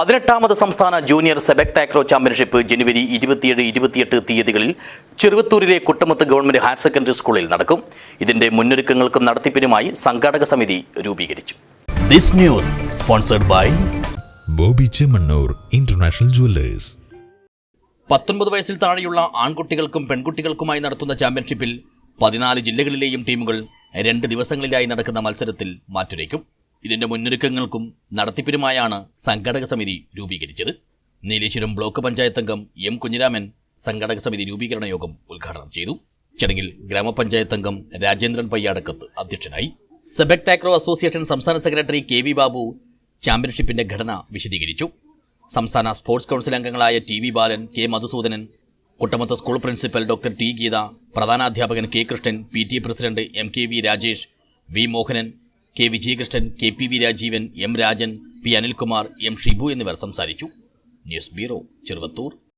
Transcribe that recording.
പതിനെട്ടാമത് സംസ്ഥാന junior sepak takraw championship ജനുവരി ഇരുപത്തിയേഴ് ഇരുപത്തിയെട്ട് തീയതികളിൽ ചെറുവത്തൂരിലെ കുട്ടമത്ത് ഗവൺമെന്റ് ഹയർ സെക്കൻഡറി സ്കൂളിൽ നടക്കും. ഇതിന്റെ മുന്നൊരുക്കങ്ങൾക്കും നടത്തിപ്പിനുമായി സംഘാടക സമിതി രൂപീകരിച്ചു. This news sponsored by Bobby Chemmanur international jewellers. പത്തൊൻപത് വയസ്സിൽ താഴെയുള്ള ആൺകുട്ടികൾക്കും പെൺകുട്ടികൾക്കുമായി നടത്തുന്ന ചാമ്പ്യൻഷിപ്പിൽ പതിനാല് ജില്ലകളിലെയും ടീമുകൾ രണ്ട് ദിവസങ്ങളിലായി നടക്കുന്ന മത്സരത്തിൽ മാറ്റുരയ്ക്കും. ഇതിന്റെ മുന്നൊരുക്കങ്ങൾക്കും നടത്തിപ്പിനുമായാണ് സംഘടക സമിതി രൂപീകരിച്ചത്. നീലേശ്വരം ബ്ലോക്ക് പഞ്ചായത്ത് അംഗം എം കുഞ്ഞിരാമൻ സംഘടക സമിതി രൂപീകരണ യോഗം ഉദ്ഘാടനം ചെയ്തു. ചടങ്ങിൽ ഗ്രാമപഞ്ചായത്ത് അംഗം രാജേന്ദ്രൻ പയ്യാടക്കത്ത് അധ്യക്ഷനായി. സെബക് താക്രോ അസോസിയേഷൻ സംസ്ഥാന സെക്രട്ടറി കെ വി ബാബു ചാമ്പ്യൻഷിപ്പിന്റെ ഘടന വിശദീകരിച്ചു. സംസ്ഥാന സ്പോർട്സ് കൗൺസിൽ അംഗങ്ങളായ T V Balan K Madhusoodanan Kuttamath school principal doctor T Geetha പ്രധാനാധ്യാപകൻ K Krishnan P T president M K V Rajesh V Mohanan K Vijayakrishnan K P V Rajeevan M Rajan P Anilkumar M Shibu എന്നിവർ സംസാരിച്ചു. News bureau Cheruvathur.